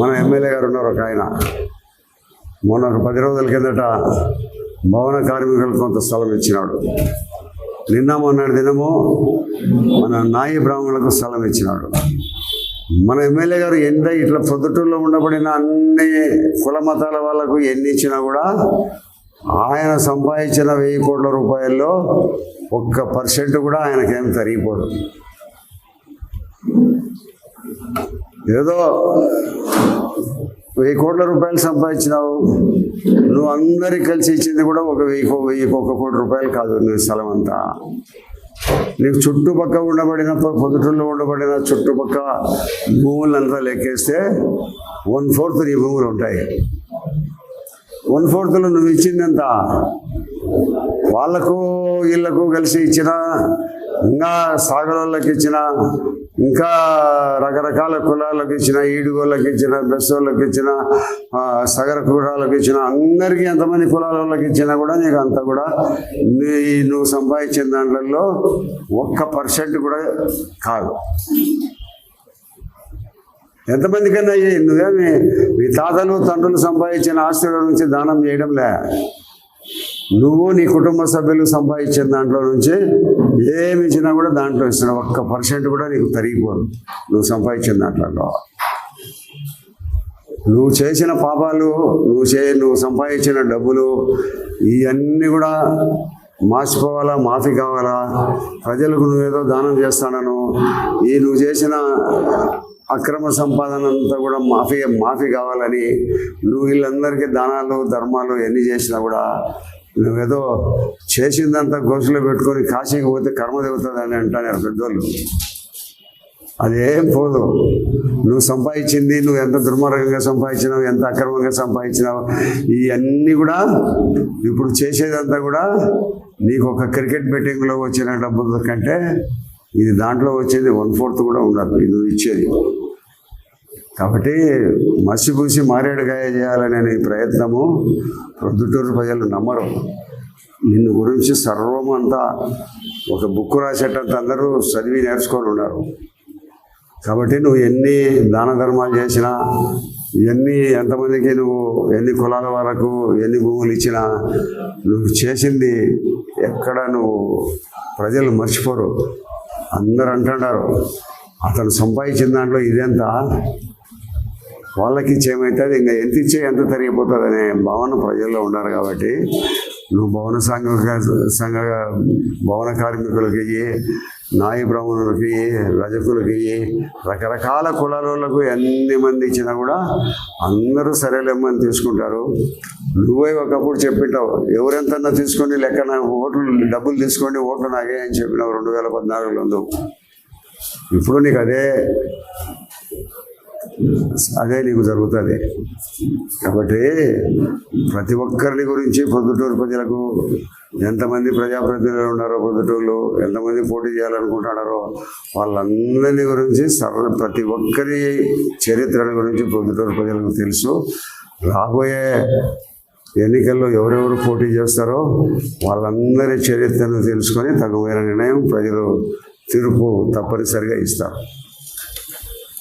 మన ఎమ్మెల్యే గారు ఉన్నారు ఒక ఆయన. మొన్న ఒక పది రోజుల కిందట భవన కార్మికులకు కొంత స్థలం ఇచ్చినాడు. నిన్న మొన్నటి దినము మన నాయి బ్రాహ్మణులకు స్థలం ఇచ్చినాడు. మన ఎమ్మెల్యే గారు ఎంత ఇట్లా పొద్దుటూరులో ఉండబడిన అన్ని కుల మతాల వాళ్ళకు ఎన్ని ఇచ్చినా కూడా ఆయన సంపాదించిన వెయ్యి కోట్ల రూపాయల్లో ఒక్క పర్సెంట్ కూడా ఆయనకేం తరిగిపోదు. ఏదో వెయ్యి కోట్ల రూపాయలు సంపాదించినావు. నువ్వు అందరికి కలిసి ఇచ్చింది కూడా ఒక వెయ్యి వెయ్యి వెయ్యికి ఒక కోటి రూపాయలు కాదు నీ స్థలం అంతా. నీకు చుట్టుపక్క ఉండబడిన పొ- పొద్దుటూరులో ఉండబడిన చుట్టుపక్క భూములంతా లెక్కేస్తే వన్ ఫోర్త్ నీ భూములు ఉంటాయి. వన్ ఫోర్త్లో నువ్వు ఇచ్చిందంత. వాళ్ళకు వీళ్ళకు కలిసి ఇచ్చిన ఇంకా సాగరోళ్ళకి ఇచ్చిన ఇంకా రకరకాల కులాలకు ఇచ్చిన ఈడుగోళ్ళకి ఇచ్చిన బెస్సోళ్ళకి ఇచ్చిన సగర కులాలకు ఇచ్చిన అందరికీ ఎంతమంది కులాల వాళ్ళకి ఇచ్చినా కూడా నీకు అంతా కూడా నీ నువ్వు సంపాదించిన దాంట్లో ఒక్క పర్సెంట్ కూడా కాదు. ఎంతమందికైనా అయ్యి నువ్వేమి మీ తాతలు తండ్రులు సంపాదించిన ఆస్తుల నుంచి దానం చేయడంలే. నువ్వు నీ కుటుంబ సభ్యులు సంపాదించిన దాంట్లో నుంచి ఏమి ఇచ్చినా కూడా దాంట్లో ఇస్తున్నావు. ఒక్క పర్సెంట్ కూడా నీకు తరిగిపోదు. నువ్వు సంపాదించిన దాంట్లో నువ్వు చేసిన పాపాలు నువ్వు చే నువ్వు సంపాదించిన డబ్బులు ఇవన్నీ కూడా మార్చిపోవాలా మాఫీ కావాలా? ప్రజలకు నువ్వేదో దానం చేస్తానను. ఈ నువ్వు చేసిన అక్రమ సంపాదన అంతా కూడా మాఫీ మాఫీ కావాలని నువ్వు వీళ్ళందరికీ దానాలు ధర్మాలు ఎన్ని చేసినా కూడా నువ్వేదో చేసిందంతా గోసులో పెట్టుకొని కాశీకి పోతే కర్మ దిగుతుందని అంటాను పెద్దోళ్ళు. అదేం పోదు. నువ్వు సంపాదించింది నువ్వు ఎంత దుర్మార్గంగా సంపాదించినావు ఎంత అక్రమంగా సంపాదించినావు ఇవన్నీ కూడా ఇప్పుడు చేసేదంతా కూడా నీకు ఒక క్రికెట్ బెట్టింగ్లో వచ్చిన డబ్బుల కంటే ఇది దాంట్లో వచ్చేది వన్ ఫోర్త్ కూడా ఉండదు ఇది నువ్వు ఇచ్చేది. కాబట్టి మసిపూసి మారేడుగాయ చేయాలనే ప్రయత్నము ప్రొద్దుటూరు ప్రజలు నమ్మరు. నిన్ను గురించి సర్వం అంతా ఒక బుక్ రాసేటంత అందరూ చదివి నేర్చుకొని ఉన్నారు. కాబట్టి నువ్వు ఎన్ని దాన ధర్మాలు చేసినా ఎన్ని ఎంతమందికి నువ్వు ఎన్ని కులాల వరకు ఎన్ని భూములు ఇచ్చినా నువ్వు చేసింది ఎక్కడ నువ్వు ప్రజలు మర్చిపోరు. అందరు అంటున్నారు అతను సంపాదించిన దాంట్లో ఇదంతా? వాళ్ళకి ఇచ్చేమైతుంది? ఇంకా ఎంత ఇచ్చే ఎంత తరిగిపోతుంది అనే భావన ప్రజల్లో ఉన్నారు కాబట్టి నువ్వు భవన సంఘ సంఘ భవన కార్మికులకి నాయి బ్రాహ్మణులకి రజకులకి రకరకాల కులాలకు ఎన్ని మంది ఇచ్చినా కూడా అందరూ సరేలేమని తీసుకుంటారు. నువ్వే ఒకప్పుడు చెప్పింటావు ఎవరెంతన్నా తీసుకొని లెక్క నా ఓట్లు డబ్బులు తీసుకోండి ఓట్లు నాగే అని చెప్పినావు రెండు వేల పద్నాలుగులో ఇప్పుడు నీకు అదే అదే నీకు జరుగుతుంది. కాబట్టి ప్రతి ఒక్కరిని గురించి పొద్దుటూరు ప్రజలకు ఎంతమంది ప్రజాప్రతినిధులు ఉన్నారో పొద్దుటూరులో ఎంతమంది పోటీ చేయాలనుకుంటున్నారో వాళ్ళందరినీ గురించి సర్వ ప్రతి ఒక్కరి చరిత్రల గురించి పొద్దుటూరు ప్రజలకు తెలుసు. రాబోయే ఎన్నికల్లో ఎవరెవరు పోటీ చేస్తారో వాళ్ళందరి చరిత్రను తెలుసుకొని తగువైన నిర్ణయం ప్రజలు తీర్పు తప్పనిసరిగా ఇస్తారు.